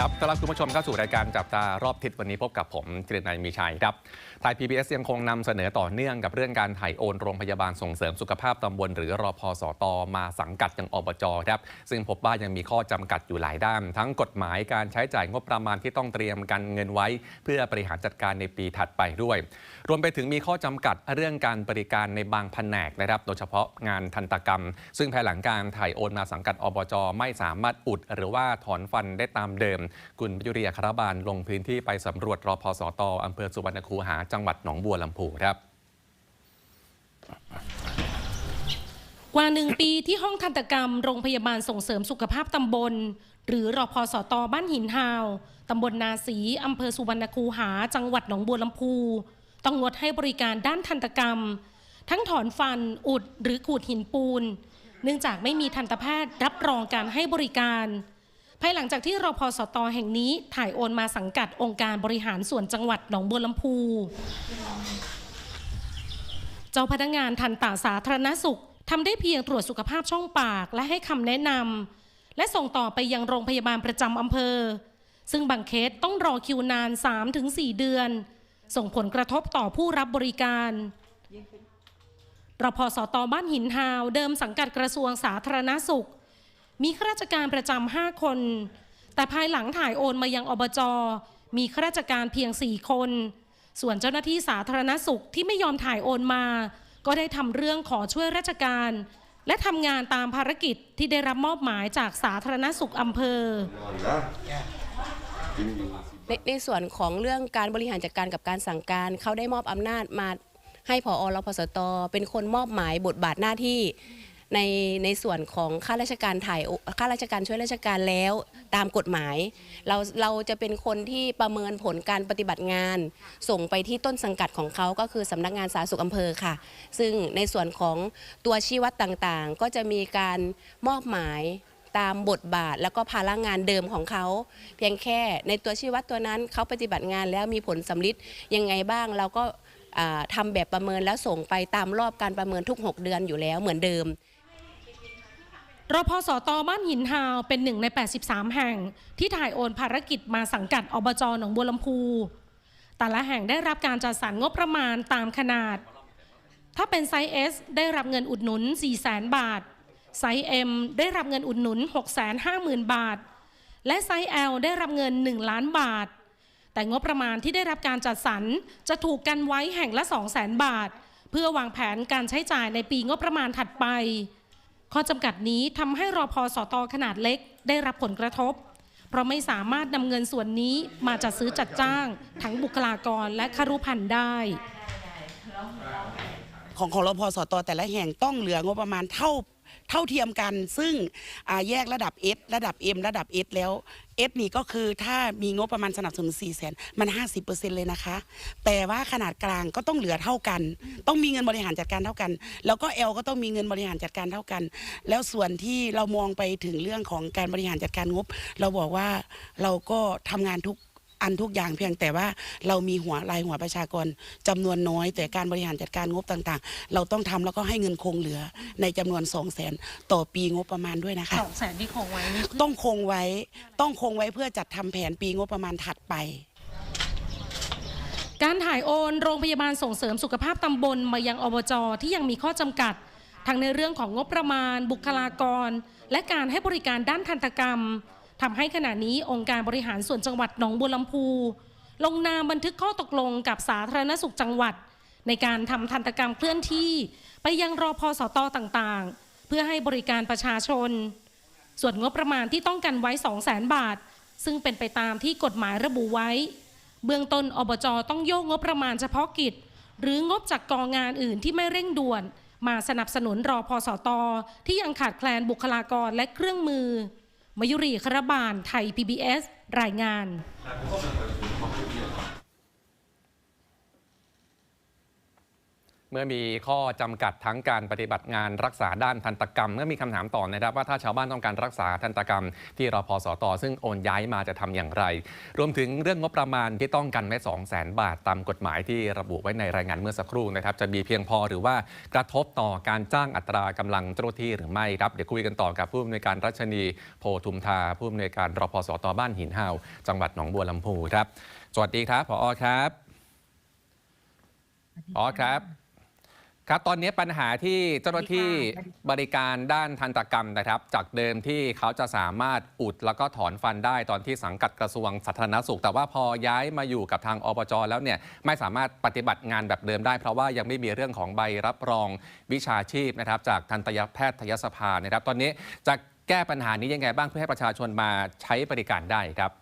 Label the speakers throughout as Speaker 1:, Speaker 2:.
Speaker 1: ครับต้อนรับคุณผู้ชมเข้าสู่รายการจับตารอบทิศวันนี้พบกับผมกรียนนายมีชัยครับ ไทย PBS ยังคงนำเสนอต่อเนื่องกับเรื่องการถ่ายโอนโรงพยาบาลส่งเสริมสุขภาพตำบลหรือรอพสตมาสังกัดยังอบจครับ ซึ่งพบว่ายังมีข้อจำกัดอยู่หลายด้าน ทั้งกฎหมายการใช้จ่ายงบประมาณที่ต้องเตรียมกันเงินไว้ เพื่อบริหารจัดการในปีถัดไปด้วยรวมไปถึงมีข้อจำกัดเรื่องการบริการในบางแผนกนะครับ โดยเฉพาะงานทันตกรรม ซึ่งภายหลังการถ่ายโอนมาสังกัดอบจ ไม่สามารถอุด หรือว่าถอนฟันได้ตามเดิม คุณพิยุรีอัครบาลลงพื้นที่ไปสำรวจรอพสตอำเภอสุวรรณคูหาจังหวัดหนองบัวลำพูครับ
Speaker 2: กว่าหนึ่งปีที่ห้องทันตกรรมโรงพยาบาลส่งเสริมสุขภาพตำบล หรือรอพสตบ้านหินฮาว ตำบลนาสีอำเภอสุวรรณคูหา จังหวัดหนองบัวลำพู ต้องงดให้บริการด้านทันตกรรม ทั้งถอนฟันอุดหรือขูดหินปูน เนื่องจากไม่มีทันตแพทย์รับรองการให้บริการ ภายหลังจากที่รพสตแห่งนี้ถ่ายโอนมาสังกัดองค์การบริหารส่วนจังหวัดหนองบัวลำพู เจ้าพนักงานทันตาสาธารณสุขทำได้เพียงตรวจสุขภาพช่องปากและให้คำแนะนำและส่งต่อไปยังโรงพยาบาลประจำอำเภอ ซึ่งบางเคสต้องรอคิวนาน 3-4 เดือน ส่งผลกระทบต่อผู้รับบริการรพสตบ้านหินฮาว เดิมสังกัดกระทรวงสาธารณสุข มีข้าราชการประจำ5คน แต่ภายหลังถ่ายโอนมายังอบจ มีข้าราชการเพียง4คน ส่วนเจ้าหน้าที่สาธารณสุขที่ไม่ยอมถ่ายโอนมา ก็ได้ทำเรื่องขอช่วยราชการ และทำงานตามภารกิจที่ได้รับมอบหมายจากสาธารณสุขอำเภอ
Speaker 3: ในในส่วนของเรื่องการบริหารจัดการกับการสั่งการ เขาได้มอบอำนาจมาให้ผอรพสต เป็นคนมอบหมายบทบาทหน้าที่ ในในส่วนของข้าราชการถ่ายข้าราชการช่วยราชการแล้วตามกฎหมาย เราเราจะเป็นคนที่ประเมินผลการปฏิบัติงาน ส่งไปที่ต้นสังกัดของเขาก็คือสำนักงานสาธารณสุขอำเภอค่ะ ซึ่งในส่วนของตัวชี้วัดต่างๆ ก็จะมีการมอบหมาย ตามบทบาท แล้วก็ภาระงานเดิมของเขา เพียงแค่ในตัวชี้วัดตัวนั้นเขาปฏิบัติงานแล้วมีผลสำลิดยังไงบ้างเราก็อ่าทำแบบประเมินแล้วส่งไปตามรอบการประเมินทุก 6 เดือนอยู่แล้วเหมือนเดิม
Speaker 2: รพสตบ้านหินฮาวเป็นหนึ่งใน 83 แห่ง ที่ถ่ายโอนภารกิจมาสังกัดอบจหนองบัวลำพู แต่ละแห่งได้รับการจัดสรรงบประมาณตามขนาด ถ้าเป็นไซส์ S ได้รับเงินอุดหนุน 400,000 บาท ไซส์ M ได้รับเงินอุดหนุน 650,000 บาท และไซส์ L ได้รับเงิน 1 ล้านบาท แต่งบประมาณที่ได้รับการจัดสรรจะถูกกันไว้แห่งละ 200,000 บาท เพื่อวางแผนการใช้จ่ายในปีงบประมาณถัดไป ข้อจำกัดนี้ทำให้รอพอสตขนาดเล็กได้รับผลกระทบ เพราะไม่สามารถนำเงินส่วนนี้มาจัดซื้อจัดจ้าง ทั้งบุคลากรและครุพันธ์ได้
Speaker 4: ของของรพสตแต่ละแห่งต้องเหลืองบประมาณเท่า เท่าเทียมกัน ซึ่งแยกระดับ S ระดับ M ระดับ S แล้ว S นี่ก็คือถ้ามีงบประมาณสนับสนุน4 0 0 0 0 0 มัน 50%เลยนะคะ แต่ว่าขนาดกลางก็ต้องเหลือเท่ากัน ต้องมีเงินบริหารจัดการเท่ากัน แล้วก็ L ก็ต้องมีเงินบริหารจัดการเท่ากัน แล้วส่วนที่เรามองไปถึงเรื่องของการบริหารจัดการงบ เราบอกว่าเราก็ทำงานทุก อันทุกอย่างเพียงแต่ว่าเรามีหัวรายหัวประชากรจำนวนน้อย แต่การบริหารจัดการงบต่างๆ เราต้องทำแล้วก็ให้เงินคงเหลือในจำนวน2 0 0แสนต่อปีงบประมาณด้วยนะคะ
Speaker 2: สองแสนที่คงไว้นี่
Speaker 4: ต้องคงไว้ต้องคงไว้เพื่อจัดทำแผนปีงบประมาณถัดไป
Speaker 2: การถ่ายโอนโรงพยาบาลส่งเสริมสุขภาพตำบลมายังอบจที่ยังมีข้อจำกัด ทั้งในเรื่องของงบประมาณ บุคลากร และการให้บริการด้านทันตกรรม ทำให้ขณะนี้องค์การบริหารส่วนจังหวัดหนองบัวลำพู ลงนามบันทึกข้อตกลงกับสาธารณสุขจังหวัด ในการทำทันตกรรมเคลื่อนที่ ไปยังรอพสตต่างๆ เพื่อให้บริการประชาชน ส่วนงบประมาณที่ต้องกันไว้ 2 0 0 0 0 0 บาท ซึ่งเป็นไปตามที่กฎหมายระบุไว้ เบื้องต้นอบจต้องโยกงบประมาณเฉพาะกิจ หรืองบจากกองงานอื่นที่ไม่เร่งด่วน มาสนับสนุนรอพสตที่ยังขาดแคลนบุคลากรและเครื่องมือ มยุรีครบาลไทย PBS รายงาน
Speaker 1: เมื่อมีข้อจำกัดทั้งการปฏิบัติงานรักษาด้านทันตกรรมเมื่อมีคำถามต่อนะครับ ว่าถ้าชาวบ้านต้องการรักษาทันตกรรม ที่รพสตซึ่งโอนย้ายมาจะทำอย่างไร รวมถึงเรื่องงบประมาณที่ต้องกันไว้2 0 0 0 0 0 บาทตามกฎหมายที่ระบุไว้ในรายงานเมื่อสักครู่นะครับ จะมีเพียงพอหรือว่ากระทบต่อการจ้างอัตรากำลังเจ้าหน้าที่หรือไม่ครับเดี๋ยวคุยกันต่อกับผู้อำนวยการรัชนีโพทุมทาผู้อำนวยการรพสตบ้านหินเฮาจังหวัดหนองบัวลำพูครับสวัสดีครับผอครับผอครับ ครับตอนนี้ปัญหาที่เจ้าหน้าที่บริการด้านทันตกรรมนะครับ จากเดิมที่เขาจะสามารถอุดแล้วก็ถอนฟันได้ตอนที่สังกัดกระทรวงสาธารณสุข แต่ว่าพอย้ายมาอยู่กับทางอบจแล้วเนี่ยไม่สามารถปฏิบัติงานแบบเดิมได้ เพราะว่ายังไม่มีเรื่องของใบรับรองวิชาชีพนะครับ จากทันตแพทยสภานะครับ ตอนนี้จะแก้ปัญหานี้ยังไงบ้างเพื่อให้ประชาชนมาใช้บริการได้ครับ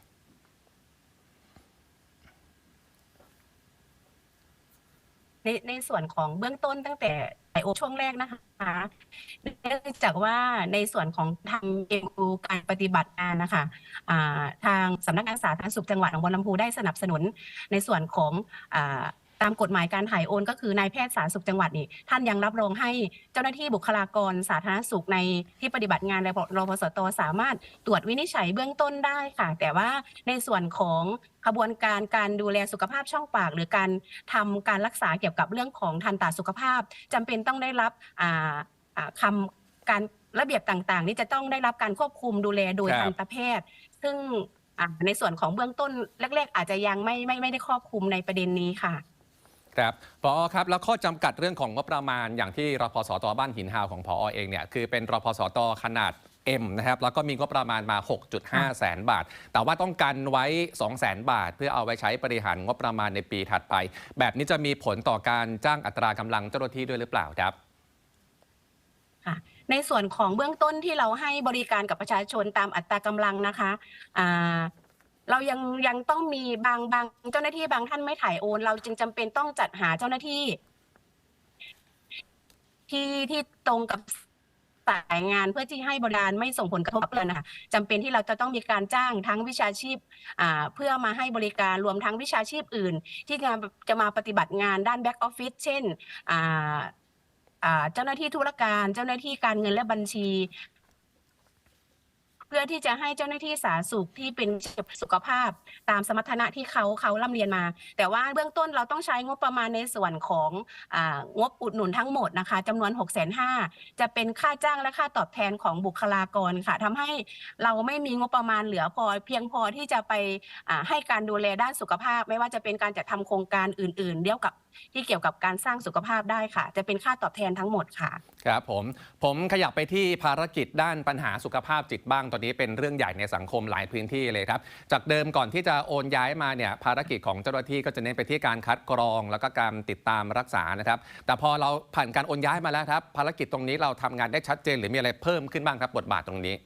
Speaker 5: ในในส่วนของเบื้องต้นตั้งแต่ไอโอช่วงแรกนะคะเนื่องจากว่าในส่วนของทางเอ็มูการปฏิบัติงานนะคะทางสำนักงานสาธารณสุขจังหวัดหนองบัวลำพูได้สนับสนุนในส่วนของ ตามกฎหมายการถ่ายโอน ก็คือนายแพทย์สาธารณสุขจังหวัดนี่ท่านยังรับรองให้เจ้าหน้าที่บุคลากรสาธารณสุขในที่ปฏิบัติงานในรพสตสามารถตรวจวินิจฉัยเบื้องต้นได้ค่ะ แต่ว่าในส่วนของขบวนการการดูแลสุขภาพช่องปาก หรือการทำการรักษาเกี่ยวกับเรื่องของทันตสุขภาพจำเป็นต้องได้รับอ่าอ่าคำการระเบียบต่างๆ นี่จะต้องได้รับการควบคุมดูแลโดยทันตแพทย์ ซึ่งในส่วนของเบื้องต้นแรก ๆ อาจจะยังไม่ไม่ไม่ได้ครอบคลุมในประเด็นนี้ค่ะ
Speaker 1: ครับพอครับ แล้วข้อจำกัดเรื่องของงบประมาณอย่างที่รพสตบ้านหินฮาวของพอเองเนี่ยคือเป็นรพสตขนาด M นะครับแล้วก็มีงบประมาณมา 6.5 แสนบาท แต่ว่าต้องกันไว้ 2 แสนบาท เพื่อเอาไว้ใช้บริหารงบประมาณในปีถัดไป แบบนี้จะมีผลต่อการจ้างอัตรากำลังเจ้าหน้าที่ด้วยหรือเปล่าครับ
Speaker 5: ค่ะในส่วนของเบื้องต้นที่เราให้บริการกับประชาชนตามอัตรากำลังนะคะอ่า เรายังยังต้องมีบางบางเจ้าหน้าที่บางท่านไม่ถ่ายโอน เราจึงจำเป็นต้องจัดหาเจ้าหน้าที่ ที่ที่ตรงกับสายงานเพื่อที่ให้บริการไม่ส่งผลกระทบเลยนะคะจำเป็นที่เราจะต้องมีการจ้างทั้งวิชาชีพอ่าเพื่อมาให้บริการรวมทั้งวิชาชีพอื่น ที่จะจะมาปฏิบัติงานด้านแบ็กออฟฟิศเช่นอ่าอ่าเจ้าหน้าที่ธุรการ เจ้าหน้าที่การเงินและบัญชี เพื่อที่จะให้เจ้าหน้าที่สาธารณสุขที่เป็นสุขภาพ ตามสมรรถนะที่เขาเขาร่ำเรียนมา แต่ว่าเบื้องต้นเราต้องใช้งบประมาณในส่วนของงบอุดหนุนทั้งหมดนะคะจำนวน 6 5 0 0 0จะเป็นค่าจ้างและค่าตอบแทนของบุคลากรค่ะทำให้เราไม่มีงบประมาณเหลือพอ เพียงพอที่จะไปให้การดูแลด้านสุขภาพ ไม่ว่าจะเป็นการจัดทำโครงการอื่น ๆเดียวกับ ที่เกี่ยวกับการสร้างสุขภาพได้ค่ะ จะเป็นค่าตอบแทนทั้งหมดค่ะ
Speaker 1: ครับผม ผมขยับไปที่ภารกิจด้านปัญหาสุขภาพจิตบ้าง ตอนนี้เป็นเรื่องใหญ่ในสังคมหลายพื้นที่เลยครับ จากเดิมก่อนที่จะโอนย้ายมาเนี่ยภารกิจของเจ้าหน้าที่ก็จะเน้นไปที่การคัดกรอง แล้วก็การติดตามรักษานะครับ แต่พอเราผ่านการโอนย้ายมาแล้วครับ ภารกิจตรงนี้เราทำงานได้ชัดเจน หรือมีอะไรเพิ่มขึ้นบ้างครับบทบาทตรงนี้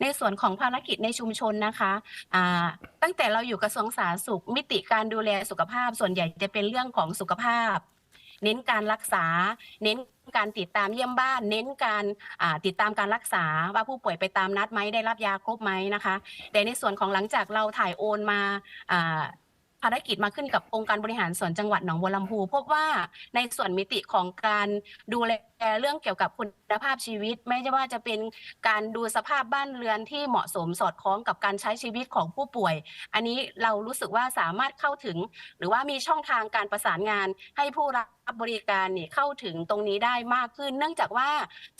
Speaker 5: ในส่วนของภารกิจในชุมชนนะคะตั้งแต่เราอยู่กระทรวงสาธารณสุข มิติการดูแลสุขภาพ ส่วนใหญ่จะเป็นเรื่องของสุขภาพ เน้นการรักษา เน้นการติดตามเยี่ยมบ้าน เน้นการติดตามการรักษาว่าผู้ป่วยไปตามนัดไหมได้รับยาครบไหมนะคะ แต่ในส่วนของหลังจากเราถ่ายโอนมา ภารกิจมาขึ้นกับองค์การบริหารส่วนจังหวัดหนองบัวลำพู พบว่าในส่วนมิติของการดูแลเรื่องเกี่ยวกับคุณภาพชีวิต ไม่ว่าจะเป็นการดูสภาพบ้านเรือนที่เหมาะสมสอดคล้องกับการใช้ชีวิตของผู้ป่วย อันนี้เรารู้สึกว่าสามารถเข้าถึง หรือว่ามีช่องทางการประสานงานให้ผู้รับบริการนี่เข้าถึงตรงนี้ได้มากขึ้น เนื่องจากว่า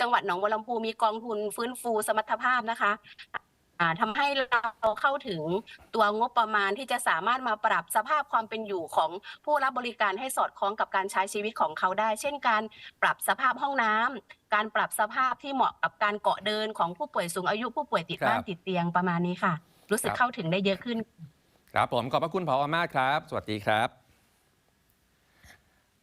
Speaker 5: จังหวัดหนองบัวลำพูมีกองทุนฟื้นฟูสมรรถภาพนะคะ ทำให้เราเข้าถึงตัวงบประมาณที่จะสามารถมาปรับสภาพความเป็นอยู่ของผู้รับบริการให้สอดคล้องกับการใช้ชีวิตของเขาได้ เช่นการปรับสภาพห้องน้ำการปรับสภาพที่เหมาะกับการเกาะเดินของผู้ป่วยสูงอายุผู้ป่วยติดบ้าน
Speaker 1: ครับ
Speaker 5: ติดเตียงประมาณนี้ค่ะ รู้สึก
Speaker 1: ครับ
Speaker 5: เข้าถึงได้เยอะขึ้น
Speaker 1: ครับผมขอบพระคุณผอมากครับ สวัสดีครับ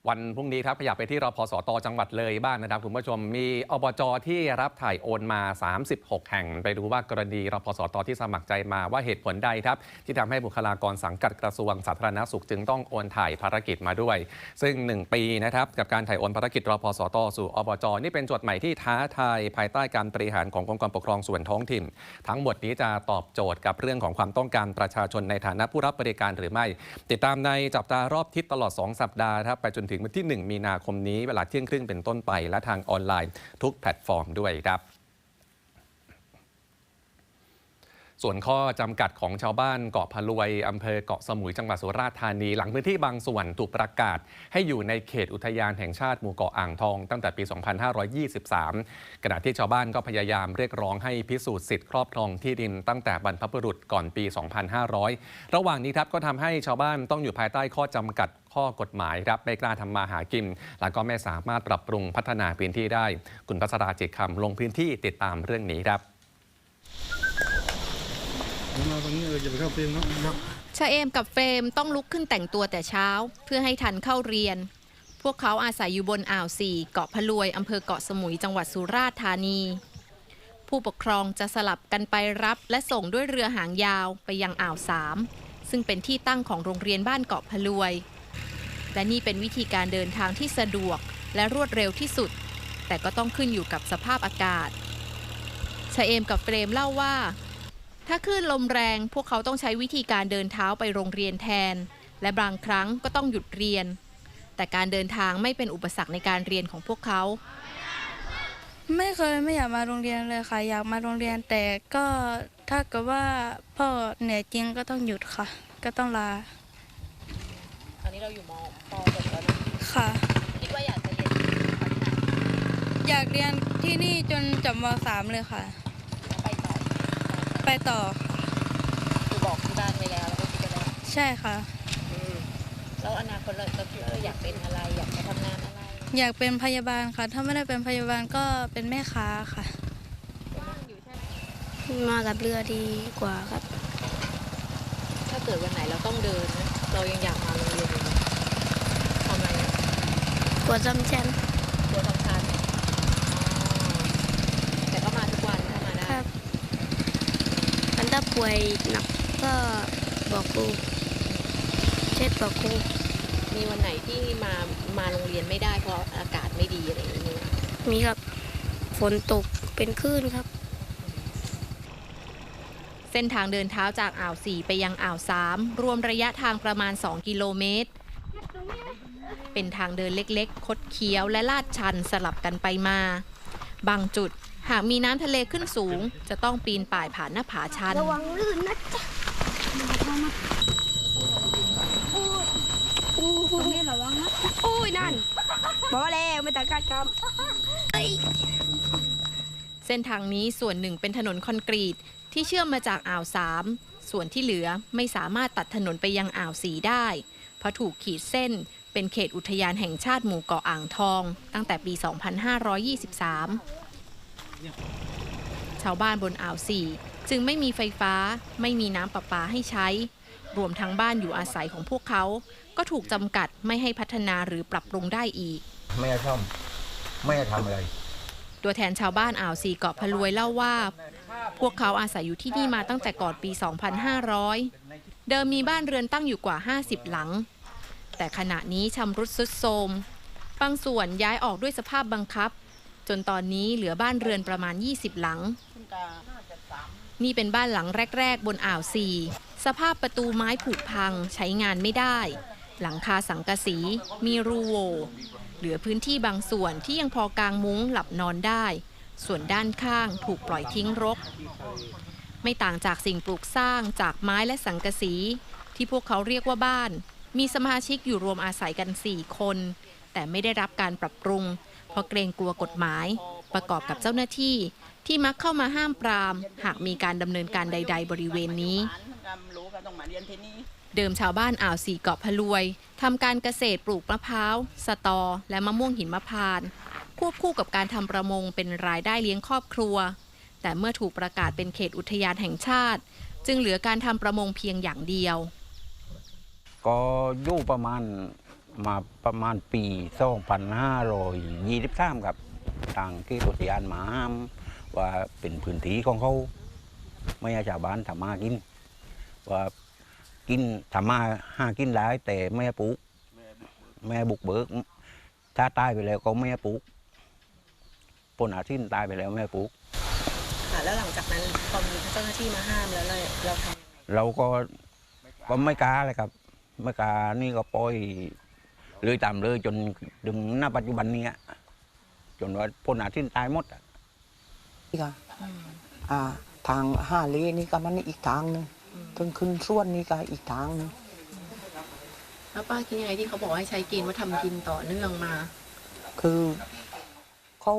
Speaker 1: วันพรุ่งนี้ครับขยับไปที่รพสตจังหวัดเลยบ้างนะครับคุณผู้ชมมีอบจที่รับถ่ายโอนมา 36 แห่ง ไปดูว่ากรณีรพสตที่สมัครใจมาว่าเหตุผลใดครับ ที่ทำให้บุคลากรสังกัดกระทรวงสาธารณสุขจึงต้องโอนถ่ายภารกิจมาด้วย ซึ่ง 1 ปีนะครับกับการถ่ายโอนภารกิจรพสตสู่อบจนี่เป็นจทย์ใหม่ที่ท้าทายภายใต้การบริหารขององค์กรปกครองส่วนท้องถิ่น ทั้งหมดนี้จะตอบโจทย์กับเรื่องของความต้องการประชาชนในฐานะผู้รับบริการหรือไม่ ติดตามในจับตารอบทิศตลอด 2 สัปดาห์ครับไปจนถึงวันที่ 1 มีนาคมนี้เวลาเที่ยงครึ่งเป็นต้นไป และทางออนไลน์ทุกแพลตฟอร์มด้วยครับ ส่วนข้อจำกัดของชาวบ้านเกาะพะลวยอำเภอเกาะสมุยจังหวัดสุราษฎร์ธานี หลังพื้นที่บางส่วนถูกประกาศ ให้อยู่ในเขตอุทยานแห่งชาติหมู่เกาะอ่างทอง ตั้งแต่ปี 2523 ขณะที่ชาวบ้านก็พยายามเรียกร้องให้พิสูจน์สิทธิ์ครอบครองที่ดินตั้งแต่บรรพบุรุษก่อนปี 2500 ระหว่างนี้ครับก็ทำให้ชาวบ้านต้องอยู่ภายใต้ข้อจำกัดข้อกฎหมายครับไม่กล้าทำมาหากิน แล้วก็ไม่สามารถปรับปรุงพัฒนาพื้นที่ได้ คุณพัสราจิตคำลงพื้นที่ติดตามเรื่องนี้ครับ
Speaker 6: มาตรงนี้เอออย่าไปเข้าเฟรมเนาะ
Speaker 7: ชาเอมกับเฟรมต้องลุกขึ้นแต่งตัวแต่เช้า เพื่อให้ทันเข้าเรียน พวกเขาอาศัยอยู่บนอ่าวสี่เกาะพะลวยอำเภอเกาะสมุยจังหวัดสุราษฎร์ธานี ผู้ปกครองจะสลับกันไปรับและส่งด้วยเรือหางยาวไปยังอ่าวสามซึ่งเป็นที่ตั้งของโรงเรียนบ้านเกาะพะลวย และนี่เป็นวิธีการเดินทางที่สะดวกและรวดเร็วที่สุด แต่ก็ต้องขึ้นอยู่กับสภาพอากาศชาเอมกับเฟรมเล่าว่า ถ้าคลื่นลมแรงพวกเขาต้องใช้วิธีการเดินเท้าไปโรงเรียนแทน และบางครั้งก็ต้องหยุดเรียน แต่การเดินทางไม่เป็นอุปสรรคในการเรียนของพวกเขา
Speaker 8: ไม่เคยไม่อยากมาโรงเรียนเลยค่ะ อยากมาโรงเรียนแต่ก็ถ้าเกิดว่าพ่อเหนื่อยจริงก็ต้องหยุดค่ะ ก็ต้องลา
Speaker 7: ตอนนี้เราอยู่มปจบแล้วนะ
Speaker 8: ค่ะ
Speaker 7: คิดว่าอยากจะเรียน
Speaker 8: อยากเรียนที่นี่จนจบมสามเลยค่ะ
Speaker 7: ไปต่อ
Speaker 8: ไปต่อค่ะ
Speaker 7: คือบอกที่บ้านไว้แล้วแล้วก็คิดกันแล้ว
Speaker 8: ใช่ค่ะ
Speaker 7: แล้วอนาคตเราจะคิดว่าเราอยากเป็นอะไร อยากจะทำงานอะไร
Speaker 8: อยากเป็นพยาบาลค่ะ ถ้าไม่ได้เป็นพยาบาลก็เป็นแม่ค้าค่ะ
Speaker 9: มากับเรือดีกว่าครับ
Speaker 7: ถ้าเกิดวันไหนเราต้องเดินนะเรายังอยากมาโรงเรียนอยู่ไหมทำอะไรนะ
Speaker 9: กว่าจำชัน
Speaker 7: ตัวทำชันอ๋อแต่ก็มาทุกวันถ้ามาได้
Speaker 9: ครับ อันถ้า ป่วยหนักก็บอกครูเช็ดบอกครู
Speaker 7: มีวันไหนที่มามาโรงเรียนไม่ได้เพราะอากาศไม่ดีอะไรอย่างนี้ไหม
Speaker 9: มีครับฝนตกเป็นคลื่นครับ
Speaker 7: เส้นทางเดินเท้าจากอ่าวสี่ไปยังอ่าวสามรวมระยะทางประมาณ 2 กิโลเมตร เป็นทางเดินเล็กๆ คดเคี้ยวและลาดชันสลับกันไปมา บางจุดหากมีน้ำทะเลขึ้นสูง จะต้องปีนป่ายผ่านหน้าผาชัน
Speaker 9: ระวังลื่นนะจ๊ะอู้นี่ระวังนะอุ้ยนั่นบอกแล้วไม่ต้องการกรรม
Speaker 7: เส้นทางนี้ส่วนหนึ่งเป็นถนนคอนกรีตที่เชื่อมมาจากอ่าวสามส่วนที่เหลือไม่สามารถตัดถนนไปยังอ่าวสีได้ เพราะถูกขีดเส้น เป็นเขตอุทยานแห่งชาติหมู่เกาะอ่างทอง ตั้งแต่ปี 2523 ชาวบ้านบนอ่าวสี่จึงไม่มีไฟฟ้า ไม่มีน้ำประปาให้ใช้ รวมทั้งบ้านอยู่อาศัยของพวกเขา ก็ถูกจำกัดไม่ให้พัฒนาหรือปรับปรุงได้อีก
Speaker 6: ไม่ให้ซ่อม ไม่ให้ทำอะไร
Speaker 7: ตัวแทนชาวบ้านอ่าวสีเกาะพะลวยเล่าว่า พวกเขาอาศัยอยู่ที่นี่มาตั้งแต่ก่อนปี 2500 เดิมมีบ้านเรือนตั้งอยู่กว่า 50 หลัง แต่ขณะนี้ชำรุดทรุดโทรมบางส่วนย้ายออกด้วยสภาพบังคับ จนตอนนี้เหลือบ้านเรือนประมาณ 20 หลัง นี่เป็นบ้านหลังแรก ๆ บนอ่าวสีสภาพประตูไม้ผุพังใช้งานไม่ได้ หลังคาสังกะสี มีรูโวเหลือพื้นที่บางส่วนที่ยังพอกางมุ้งหลับนอนได้ ส่วนด้านข้างถูกปล่อยทิ้งรก ไม่ต่างจากสิ่งปลูกสร้างจากไม้และสังกะสี ที่พวกเขาเรียกว่าบ้าน มีสมาชิกอยู่รวมอาศัยกัน 4 คน แต่ไม่ได้รับการปรับปรุง เพราะเกรงกลัวกฎหมาย ประกอบกับเจ้าหน้าที่ ที่มักเข้ามาห้ามปราม หากมีการดำเนินการใด ๆ บริเวณนี้ เดิมชาวบ้านอ่าวสีเกาะพะลวยทำการเกษตรปลูกมะพร้าว สตอ และมะม่วงหินมะพร้านควบคู่กับการทำประมงเป็นรายได้เลี้ยงครอบครัว แต่เมื่อถูกประกาศเป็นเขตอุทยานแห่งชาติ จึงเหลือการทำประมงเพียงอย่างเดียว
Speaker 10: ก็อยู่ประมาณ
Speaker 6: มาประมาณปี 2523ครับทางที่อุทยานหมาห้ามว่าเป็นพื้นที่ของเขาไม่ให้ชาวบ้านทำมากิน ว่ากินทำมาหากินได้แต่ไม่ให้ปลูกไม่ให้บุกเบิก ถ้าตายไปแล้วก็ไม่ให้ปลูกปนอาทิตย์ตายไปแล้วไม่ให้ปลูก
Speaker 10: ค่ะแล้วหลังจากนั้นพอมีเจ้าหน้าที่มาห้ามแล้วเราเราทำยังไง
Speaker 6: เราก็ก็ไม่กล้าเลยครับ ไม่กล้านี่ก็ปล่อยเลยตามเลยจนถึงหน้าปัจจุบันเนี้ยจนว่าปนอาทิตย์ตายหมดอะ
Speaker 11: นี่ค่ะอ่าทางห้าเลนนี่ก็มันอีกทางหนึ่งถึงขึ้นส่วนนี่ก็อีกทางหนึ่ง
Speaker 10: แล้วป้าคิดยังไงที่เขาบอกให้ใช้กินว่าทำกินต่อเนื่องมา
Speaker 11: คือเขา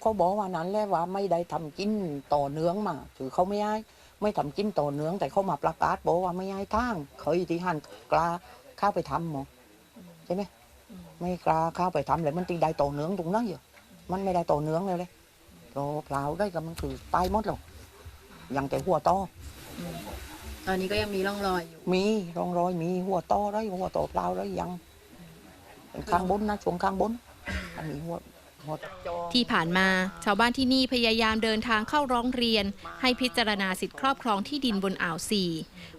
Speaker 11: เขาบอกว่านั้นแหละว่าไม่ได้ทำกินต่อเนื่องมา ถือเขาไม่ให้ ไม่ทำกินต่อเนื่องแต่เขามาประกาศบอกว่าไม่ให้ทางเคยที่หันกล้าเข้าไปทำหมอใช่ไหมไม่กล้าเข้าไปทำเลยมันตีได้ต่อเนื่องตรงนั้นอยู่มันไม่ได้ต่อเนื่องเลยเลยโรเปล่าได้ก็มันคือตายหมดหรอกยังแต่หัวต่อ
Speaker 10: ตอนนี้ก็ยังมีร่องรอยอยู่
Speaker 11: มีร่องรอยมีหัวต่อได้หัวต่อเปล่าได้ยังเป็นข้างบนนะช่วงข้างบนอันนี้หัวหัว
Speaker 7: ที่ผ่านมาชาวบ้านที่นี่พยายามเดินทางเข้าร้องเรียน ให้พิจารณาสิทธิครอบครองที่ดินบนอ่าวซี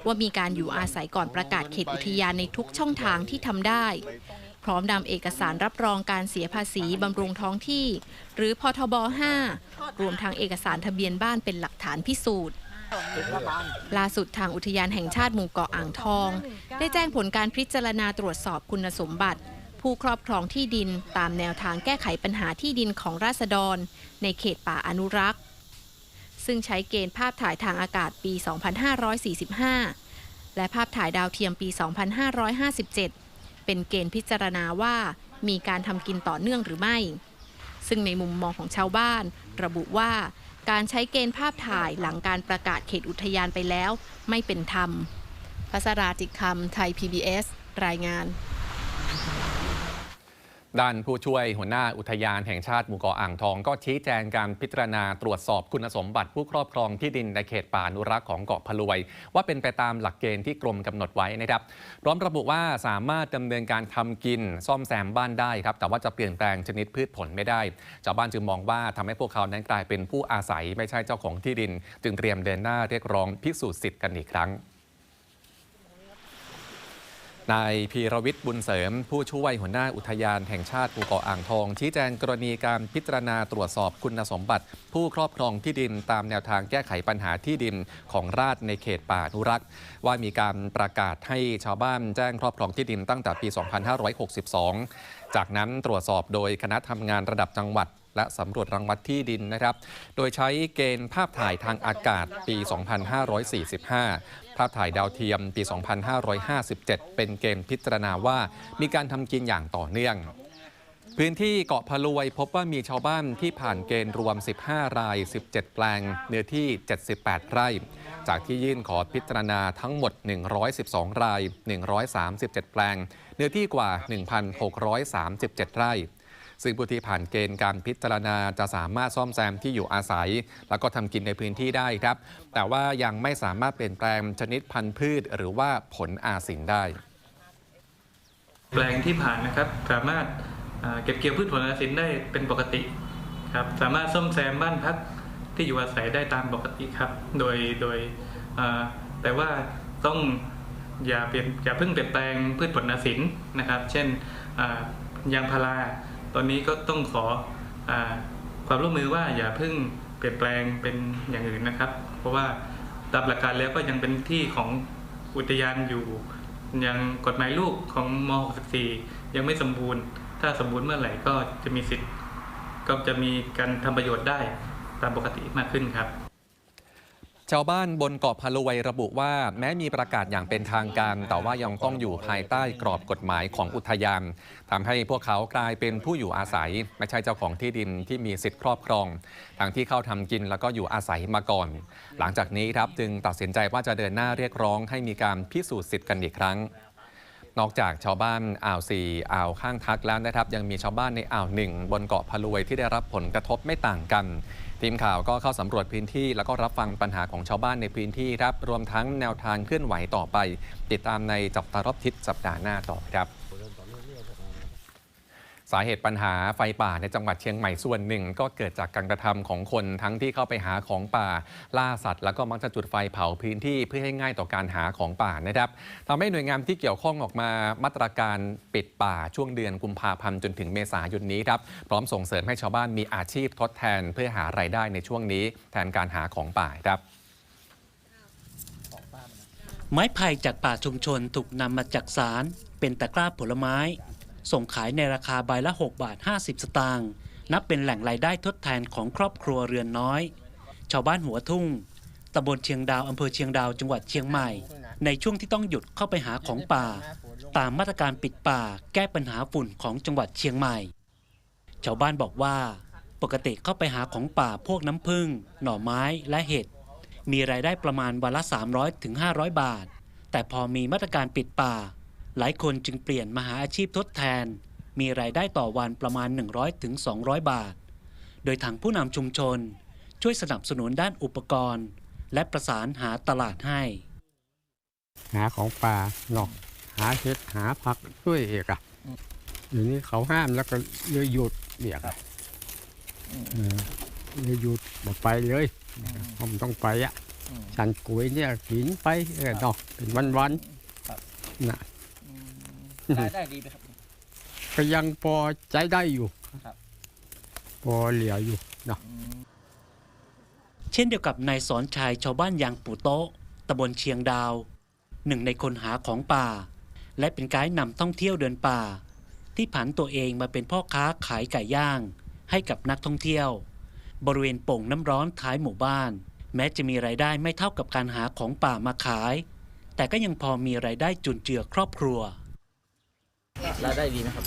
Speaker 7: ว่ามีการอยู่อาศัยก่อนประกาศเขตอุทยานในทุกช่องทางที่ทำได้ พร้อมนำเอกสารรับรองการเสียภาษีบำรุงท้องที่ หรือพทบ 5 รวมทั้งเอกสารทะเบียนบ้านเป็นหลักฐานพิสูจน์ล่าสุดทางอุทยานแห่งชาติหมู่เกาะอ่างทอง ได้แจ้งผลการพิจารณาตรวจสอบคุณสมบัติ ผู้ครอบครองที่ดินตามแนวทางแก้ไขปัญหาที่ดินของราษฎร ในเขตป่าอนุรักษ์ ซึ่งใช้เกณฑ์ภาพถ่ายทางอากาศปี 2545 และภาพถ่ายดาวเทียมปี 2557 เป็นเกณฑ์พิจารณาว่ามีการทำกินต่อเนื่องหรือไม่ ซึ่งในมุมมองของชาวบ้าน ระบุว่าการใช้เกณฑ์ภาพถ่ายหลังการประกาศเขตอุทยานไปแล้ว ไม่เป็นธรรมพัสราจิตคำไทย PBS รายงาน
Speaker 1: ด้านผู้ช่วยหัวหน้าอุทยานแห่งชาติหมู่เกาะอ่างทอง ก็ชี้แจงการพิจารณาตรวจสอบคุณสมบัติผู้ครอบครองที่ดินในเขตป่าอนุรักษ์ของเกาะพะลวย ว่าเป็นไปตามหลักเกณฑ์ที่กรมกำหนดไว้นะครับพร้อมระบุว่าสามารถดำเนินการทำกิน ซ่อมแซมบ้านได้ครับ แต่ว่าจะเปลี่ยนแปลงชนิดพืชผลไม่ได้ชาวบ้านจึงมองว่าทำให้พวกเขานั้นกลายเป็นผู้อาศัยไม่ใช่เจ้าของที่ดิน จึงเตรียมเดินหน้าเรียกร้องพิสูจน์สิทธิ์กันอีกครั้ง นายพีรวิทย์บุญเสริม ผู้ช่วยหัวหน้าอุทยานแห่งชาติภูเกาะอ่างทอง ชี้แจงกรณีการพิจารณาตรวจสอบคุณสมบัติ ผู้ครอบครองที่ดินตามแนวทางแก้ไขปัญหาที่ดินของราษฎรในเขตป่าอนุรักษ์ ว่ามีการประกาศให้ชาวบ้านแจ้งครอบครองที่ดินตั้งแต่ปี 2562 จากนั้นตรวจสอบโดยคณะทำงานระดับจังหวัด และสำรวจรังวัดที่ดินนะครับ โดยใช้เกณฑ์ภาพถ่ายทางอากาศปี 2545 ภาพถ่ายดาวเทียมปี 2557 เป็นเกณฑ์พิจารณาว่ามีการทำกินอย่างต่อเนื่องพื้นที่เกาะพะลวยพบว่ามีชาวบ้านที่ผ่านเกณฑ์รวม 15 ราย 17 แปลง เนื้อที่ 78 ไร่ จากที่ยื่นขอพิจารณาทั้งหมด 112 ราย 137 แปลง เนื้อที่กว่า 1,637 ไร่ ซึ่งผู้ที่ผ่านเกณฑ์การพิจารณาจะสามารถซ่อมแซมที่อยู่อาศัย แล้วก็ทำกินในพื้นที่ได้ครับ แต่ว่ายังไม่สามารถเปลี่ยนแปลงชนิดพันธุ์พืช หรือว่าผลอาสินได้
Speaker 12: แปลงที่ผ่านนะครับสามารถเก็บเกี่ยวพืชผลอาสินได้เป็นปกติครับสามารถซ่อมแซมบ้านพักที่อยู่อาศัยได้ตามปกติครับ โดยโดยแต่ว่าต้องอย่าเปลี่ยนอย่าเพิ่งเปลี่ยนแปลงพืชผลอาสินนะครับ เช่นยางพารา ตอนนี้ก็ต้องขออความร่วมมือว่าอย่าเพิ่งเปลี่ยนแปลงเป็นอย่างอื่นนะครับ เพราะว่าตามหลักการแล้วก็ยังเป็นที่ของอุทยานอยู่ยังกฎหมายลูกของม .64 ยังไม่สมบูรณ์ ถ้าสมบูรณ์เมื่อไหร่ก็จะมีสิทธิ์ ก็จะมีการทำประโยชน์ได้ตามปกติมากขึ้นครับ
Speaker 1: ชาวบ้านบนเกาะพะลวยระบุว่า แม้มีประกาศอย่างเป็นทางการ แต่ว่ายังต้องอยู่ภายใต้กรอบกฎหมายของอุทยานทำให้พวกเขากลายเป็นผู้อยู่อาศัย ไม่ใช่เจ้าของที่ดินที่มีสิทธิครอบครองทั้งที่เข้าทำกินแล้วก็อยู่อาศัยมาก่อน หลังจากนี้ครับจึงตัดสินใจว่าจะเดินหน้าเรียกร้องให้มีการพิสูจน์สิทธิ์กันอีกครั้งนอกจากชาวบ้านอ่าวสี่อ่าวข้างทักแล้วนะครับ ยังมีชาวบ้านในอ่าวหนึ่งบนเกาะพะลวยที่ได้รับผลกระทบไม่ต่างกัน ทีมข่าวก็เข้าสำรวจพื้นที่ แล้วก็รับฟังปัญหาของชาวบ้านในพื้นที่ครับ รวมทั้งแนวทางเคลื่อนไหวต่อไป ติดตามในจับตารอบทิศสัปดาห์หน้าต่อครับ สาเหตุปัญหาไฟป่าในจังหวัดเชียงใหม่ส่วนหนึ่ง ก็เกิดจากการกระทำของคนทั้งที่เข้าไปหาของป่าล่าสัตว์ แล้วก็มักจะจุดไฟเผาพื้นที่เพื่อให้ง่ายต่อการหาของป่านะครับทำให้หน่วยงานที่เกี่ยวข้องออกมามาตรการปิดป่าช่วงเดือนกุมภาพันธ์จนถึงเมษายนนี้ครับพร้อมส่งเสริมให้ชาวบ้านมีอาชีพทดแทนเพื่อหารายได้ในช่วงนี้ แทนการหาของป่าครับ
Speaker 13: ไม้ไผ่จากป่าชุมชนถูกนำมาจากสารเป็นตะกร้าผลไม้ ส่งขายในราคาใบละ 6 บาท 50 สตางค์นับเป็นแหล่งรายได้ทดแทนของครอบครัวเรือนน้อย ชาวบ้านหัวทุ่งตำบลเชียงดาวอำเภอเชียงดาวจังหวัดเชียงใหม่ ในช่วงที่ต้องหยุดเข้าไปหาของป่า ตามมาตรการปิดป่าแก้ปัญหาฝุ่นของจังหวัดเชียงใหม่ ชาวบ้านบอกว่าปกติเข้าไปหาของป่าพวกน้ำผึ้งหน่อไม้และเห็ดมีรายได้ประมาณวันละ 300ถึง500 บาท แต่พอมีมาตรการปิดป่า หลายคนจึงเปลี่ยนมาหาอาชีพทดแทน มีรายได้ต่อวันประมาณ100ถึง200 บาท โดยทางผู้นำชุมชน ช่วยสนับสนุนด้านอุปกรณ์ และประสานหาตลาดให้
Speaker 14: หาของป่าเนาะหาเห็ดหาผักด้วยเอกอะอยู่นี้เขาห้ามแล้วก็เลยหยุดเบียกอะเออเลยหยุดบอกไปเลยผมต้องไปอะฉันกุยเนี่ยกินไปเออเนาะเป็นวันวันๆนะ
Speaker 15: ได้ได้ดีไหมครับ
Speaker 14: ก็ยังพอใจได้อยู่
Speaker 15: ครับ
Speaker 14: พอเหลืออยู่เนาะ
Speaker 13: เช่นเดียวกับนายสอนชัยชาวบ้านยางปู่โต๊ะตำบลเชียงดาว หนึ่งในคนหาของป่า และเป็นไกด์นำท่องเที่ยวเดินป่า ที่ผันตัวเองมาเป็นพ่อค้าขายไก่ย่าง ให้กับนักท่องเที่ยว บริเวณโป่งน้ำร้อนท้ายหมู่บ้าน แม้จะมีรายได้ไม่เท่ากับการหาของป่ามาขาย แต่ก็ยังพอมีรายได้จุนเจือครอบครัว
Speaker 15: รายได้ดีไหมครับ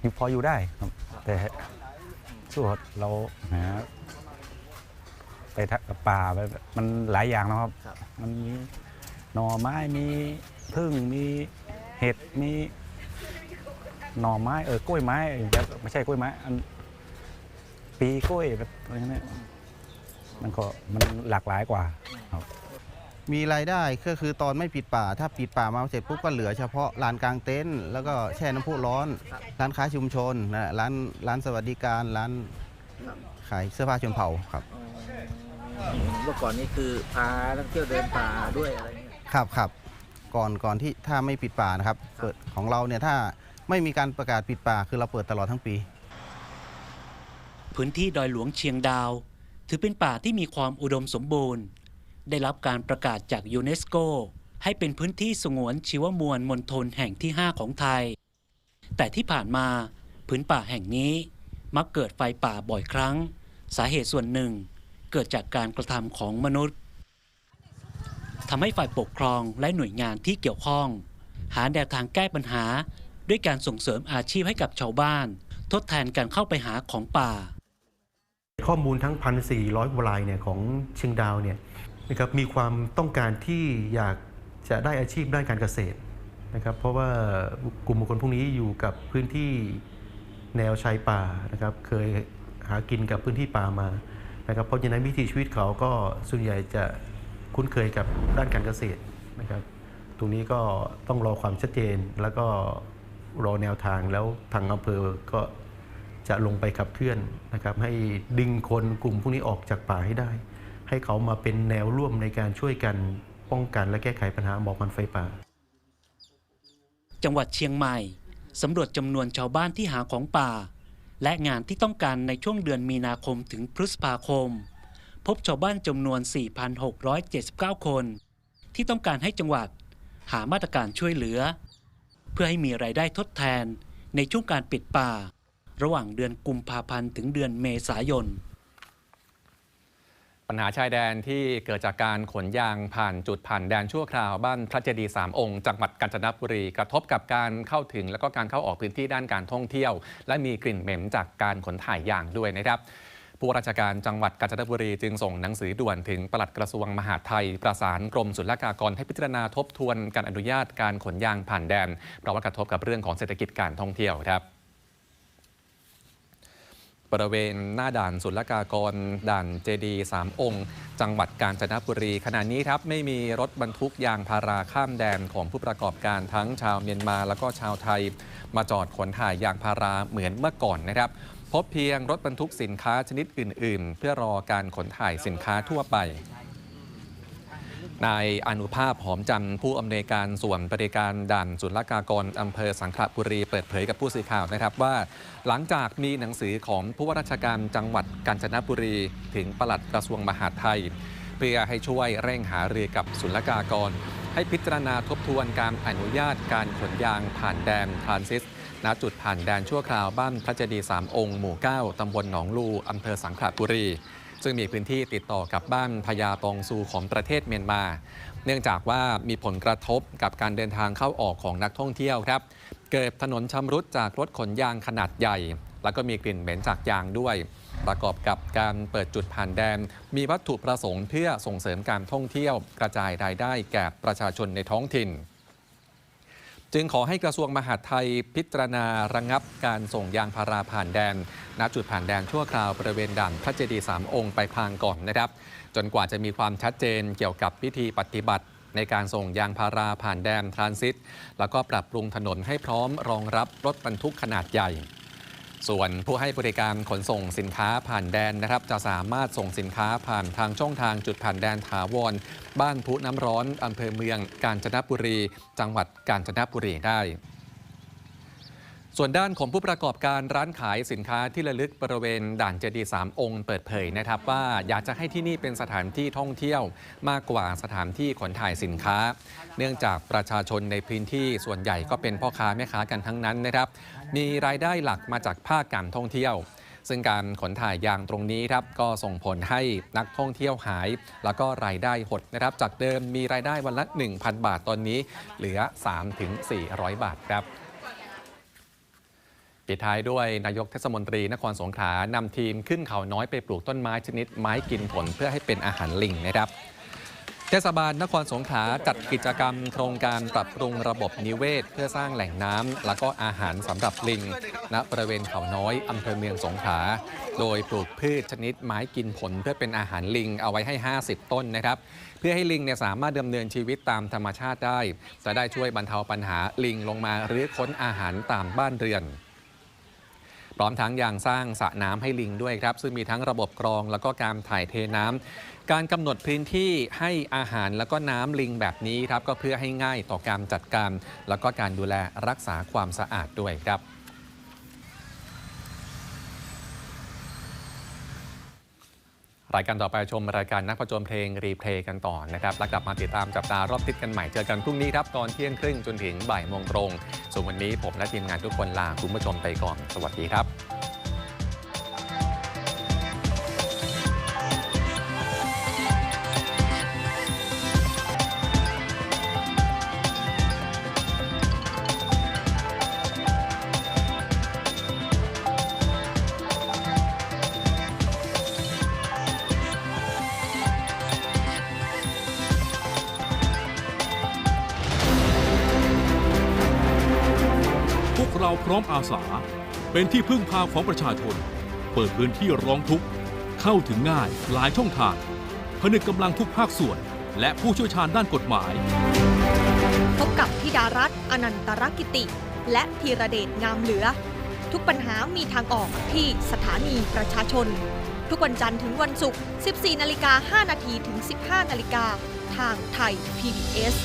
Speaker 6: อยู่พออยู่ได้ครับ แต่สู้เราหาไปทะป่าไปมันหลายอย่างนะครับ
Speaker 15: ครับ
Speaker 6: มันมีหน่อไม้มีพึ่งมีเห็ดมีหน่อไม้เออกล้วยไม้เออจะไม่ใช่กล้วยไม้อันปีกล้วยแบบอะไรนี้มันก็มันหลากหลายกว่าครับ
Speaker 16: มีรายได้ก็คือตอนไม่ปิดป่า ถ้าปิดป่ามาเสร็จปุ๊บก็เหลือเฉพาะลานกลางเต็นท์แล้วก็แช่น้ำพุร้อน ร้านค้าชุมชนนะร้านร้านสวัสดิการร้านขายเสื้อผ้าชนเผ่าครับ
Speaker 15: เมื่อก่อนนี้คือพานักเที่ยวเดินป่าด้วยอะไรเงี้ย
Speaker 16: ครับครับก่อนก่อนที่ถ้าไม่ปิดป่านะครับเปิดของเราเนี่ยถ้าไม่มีการประกาศปิดป่าคือเราเปิดตลอดทั้งปี
Speaker 13: พื้นที่ดอยหลวงเชียงดาว ถือเป็นป่าที่มีความอุดมสมบูรณ์ ได้รับการประกาศจากยูเนสโกให้เป็นพื้นที่สงวนชีวมวลมณฑลแห่งที่ 5 ของไทย แต่ที่ผ่านมาพื้นป่าแห่งนี้มักเกิดไฟป่าบ่อยครั้ง สาเหตุส่วนหนึ่งเกิดจากการกระทำของมนุษย์ทำให้ฝ่ายปกครองและหน่วยงานที่เกี่ยวข้อง หาแนวทางแก้ปัญหา ด้วยการส่งเสริมอาชีพให้กับชาวบ้าน ทดแทนการเข้าไปหาของป่า
Speaker 17: ข้อมูลทั้ง 1,400กว่าลายเนี่ยของเชียงดาวเนี่ย นะครับมีความต้องการที่อยากจะได้อาชีพด้านการเกษตรนะครับเพราะว่ากลุ่มบุคคลพวกนี้อยู่กับพื้นที่แนวชายป่านะครับเคยหากินกับพื้นที่ป่ามานะครับเพราะฉะนั้นวิถีชีวิตเขาก็ส่วนใหญ่จะคุ้นเคยกับด้านการเกษตรนะครับตรงนี้ก็ต้องรอความชัดเจนแล้วก็รอแนวทางแล้วทางอำเภอก็จะลงไปขับเคลื่อนนะครับให้ดึงคนกลุ่มพวกนี้ออกจากป่าให้ได้ ให้เขามาเป็นแนวร่วมในการช่วยกันป้องกันและแก้ไขปัญหาหมอกควันไฟป่า
Speaker 13: จังหวัดเชียงใหม่สำรวจจำนวนชาวบ้านที่หาของป่า และงานที่ต้องการในช่วงเดือนมีนาคมถึงพฤษภาคม พบชาวบ้านจำนวน 4,679 คน ที่ต้องการให้จังหวัดหามาตรการช่วยเหลือ เพื่อให้มีรายได้ทดแทนในช่วงการปิดป่า ระหว่างเดือนกุมภาพันธ์ถึงเดือนเมษายน
Speaker 1: ปัญหาชายแดนที่เกิดจากการขนยางผ่านจุดผ่านแดนชั่วคราวบ้านพระเจดีย์สามองค์จังหวัดกาญจนบุรี กระทบกับการเข้าถึงและก็การเข้าออกพื้นที่ด้านการท่องเที่ยว และมีกลิ่นเหม็นจากการขนถ่ายยางด้วยนะครับผู้ราชการจังหวัดกาญจนบุรีจึงส่งหนังสือด่วนถึงปลัดกระทรวงมหาดไทย ประสานกรมศุลกากรให้พิจารณาทบทวนการอนุญาตการขนยางผ่านแดนเพราะว่ากระทบกับเรื่องของเศรษฐกิจการท่องเที่ยวครับ บริเวณหน้าด่านศุลกากร ด่านเจดีสามองค์ จังหวัดกาญจนบุรี ขณะนี้ครับไม่มีรถบรรทุกยางพาราข้ามแดนของผู้ประกอบการทั้งชาวเมียนมาแล้วก็ชาวไทย มาจอดขนถ่ายยางพาราเหมือนเมื่อก่อนนะครับพบเพียงรถบรรทุกสินค้าชนิดอื่น ๆ เพื่อรอการขนถ่ายสินค้าทั่วไป นายอนุภาพหอมจันทร์ผู้อำนวยการส่วนบริการด่านศุลกากรอำเภอสังขละบุรีเปิดเผยกับผู้สื่อข่าวนะครับว่า หลังจากมีหนังสือของผู้ว่าราชการจังหวัดกาญจนบุรี ถึงปลัดกระทรวงมหาดไทย เพื่อให้ช่วยเร่งหารือกับศุลกากร ให้พิจารณาทบทวนการอนุญาตการขนยางผ่านแดนทรานซิสณจุดผ่านแดนชั่วคราวบ้านพระเจดีย์สามองค์หมู่ 9 ตำบลหนองลูอำเภอสังขละบุรี ซึ่งมีพื้นที่ติดต่อกับบ้านพญาตองซูของประเทศเมียนมา เนื่องจากว่ามีผลกระทบกับการเดินทางเข้าออกของนักท่องเที่ยวครับ เกิดถนนชำรุดจากรถขนยางขนาดใหญ่ แล้วก็มีกลิ่นเหม็นจากยางด้วย ประกอบกับการเปิดจุดผ่านแดน มีวัตถุประสงค์เพื่อส่งเสริมการท่องเที่ยว กระจายรายได้แก่ประชาชนในท้องถิ่น จึงขอให้กระทรวงมหาดไทยพิจารณาระงงับการส่งยางพาราผ่านแดน ณ จุดผ่านแดนชั่วคราวบริเวณด่านพระเจดีย์สามองค์ไปพางก่อนนะครับ จนกว่าจะมีความชัดเจนเกี่ยวกับพิธีปฏิบัติในการส่งยางพาราผ่านแดนทรานซิต แล้วก็ปรับปรุงถนนให้พร้อมรองรับรถบรรทุกขนาดใหญ่ ส่วนผู้ให้บริการขนส่งสินค้าผ่านแดนนะครับ จะสามารถส่งสินค้าผ่านทางช่องทางจุดผ่านแดนถาวร บ้านพุน้ำร้อนอำเภอเมืองกาญจนบุรี จังหวัดกาญจนบุรีได้ ส่วนด้านของผู้ประกอบการร้านขายสินค้าที่ระลึกบริเวณด่านเจดีย์สามองค์เปิดเผยนะครับ ว่าอยากจะให้ที่นี่เป็นสถานที่ท่องเที่ยวมากกว่าสถานที่ขนถ่ายสินค้า เนื่องจากประชาชนในพื้นที่ส่วนใหญ่ก็เป็นพ่อค้าแม่ค้ากันทั้งนั้นนะครับ มีรายได้หลักมาจากภาคการท่องเที่ยว ซึ่งการขนถ่ายยางตรงนี้ครับก็ส่งผลให้นักท่องเที่ยวหาย แล้วก็รายได้หดนะครับ จากเดิมมีรายได้วันละ 1,000 บาทตอนนี้ เหลือ 3-400 บาทครับ ปิดท้ายด้วยนายกเทศมนตรีนครสงขลานำทีมขึ้นเขาน้อยไปปลูกต้นไม้ชนิดไม้กินผลเพื่อให้เป็นอาหารลิงนะครับเทศบาลนครสงขลาจัดกิจกรรมโครงการปรับปรุงระบบนิเวศ เพื่อสร้างแหล่งน้ำแล้วก็อาหารสำหรับลิง ณบริเวณเขาน้อยอำเภอเมืองสงขลาโดยปลูกพืชชนิดไม้กินผลเพื่อเป็นอาหารลิงเอาไว้ให้ 50 ต้นนะครับ เพื่อให้ลิงเนี่ยสามารถดำเนินชีวิตตามธรรมชาติได้ จะได้ช่วยบรรเทาปัญหาลิงลงมาหรือค้นอาหารตามบ้านเรือน ร้อมทั้งยังสร้างสระน้ำให้ลิงด้วยครับ ซึ่งมีทั้งระบบกรองแล้วก็การถ่ายเทน้ำการกำหนดพื้นที่ให้อาหารแล้วก็น้ำลิงแบบนี้ครับก็เพื่อให้ง่ายต่อการจัดการ แล้วก็การดูแลรักษาความสะอาดด้วยครับ รายการต่อไปชมรายการนักประจนเพลงรีเพลย์กันต่อนะครับ แล้วกลับมาติดตามจับตารอบทิศกันใหม่ เจอกันพรุ่งนี้ครับ ตอนเที่ยงครึ่งจนถึงบ่ายโมงตรง ส่วนวันนี้ผมและทีมงานทุกคนลาคุณผู้ชมไปก่อน สวัสดีครับ
Speaker 18: ร้อมอาสา เป็นที่พึ่งพาของประชาชน เปิดพื้นที่ร้องทุกข์ เข้าถึงง่ายหลายช่องทาง ผนึกกำลังทุกภาคส่วน และผู้เชี่ยวชาญด้านกฎหมาย
Speaker 19: พบกับธิดารัตน์อนันตรกิติ และธีระเดชงามเหลือ ทุกปัญหามีทางออกที่สถานีประชาชน ทุกวันจันทร์ถึงวันศุกร์ 14 นาฬิกา 5 นาทีถึง 15 นาฬิกา ทางไทย PBS